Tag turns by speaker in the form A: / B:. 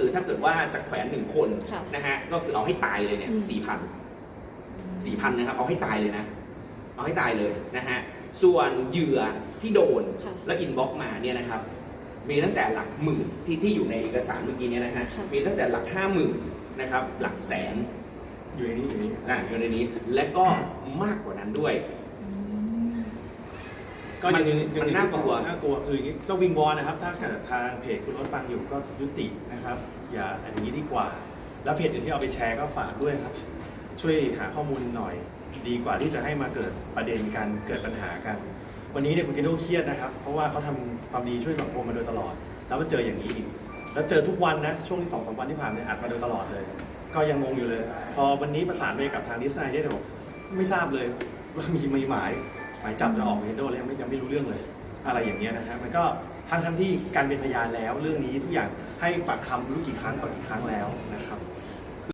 A: คือถ้าเกิดว่าจะแขวนหนึ่งคน
B: ค่ะ
A: นะฮะก็คือเอาให้ตายเลยเนี่ย
B: อืม
A: สี่พันสี่พันนะครับ เอาให้ตายเลยนะ เอาให้ตายเลยนะฮะส่วนเหยื่อที่โดน
B: ค่ะ
A: แล้วอินบ็อกมาเนี่ยนะครับ มีตั้งแต่หลักหมื่นที่ที่อยู่ในเอกสารเมื่อกี้เนี่ยนะฮะ
B: ค่ะ
A: มีตั้งแต่หลักห้าหมื่นนะครับ หลักแสน
C: อยู่ในนี้อยู่ในนี้
A: อ่าอยู่ในนี้และก็มากกว่านั้นด้วย
C: ก็ยัง
A: มัน
C: ยัง
A: มันน่ากลัว
C: น่ากลัวคืออย่างนี้ก็วิงวอนนะครับ ถ้าเกิดทางเพจคุณรถฟังอยู่ก็ยุตินะครับ อย่าอันนี้ดีกว่า แล้วเพจอื่นที่เอาไปแชร์ก็ฝากด้วยครับ ช่วยหาข้อมูลหน่อย ดีกว่าที่จะให้มาเกิดประเด็นกันเกิดปัญหากัน วันนี้เนี่ยคุณกินโดเครียดนะครับ เพราะว่าเขาทำความดีช่วยสังคมมาโดยตลอด แล้วมาเจออย่างนี้อีกแล้วเจอทุกวันนะช่วงที่สองสามวันที่ผ่านเนี่ยอัดมาโดยตลอดเลย ก็ยังงงอยู่เลย พอวันนี้ประสานไปกับทางดีไซน์เนี่ยเดี๋ยวบอกไม่ทราบเลยว่ามีมีหมาย หมายจับจะออกวินโดว์แล้วยังไม่ยังไม่รู้เรื่องเลย อะไรอย่างเงี้ยนะฮะมันก็ทั้งทั้งที่การเป็นพยานแล้ว เรื่องนี้ทุกอย่างให้ปากคำรู้กี่ครั้งต่อกี่ครั้งแล้วนะครับ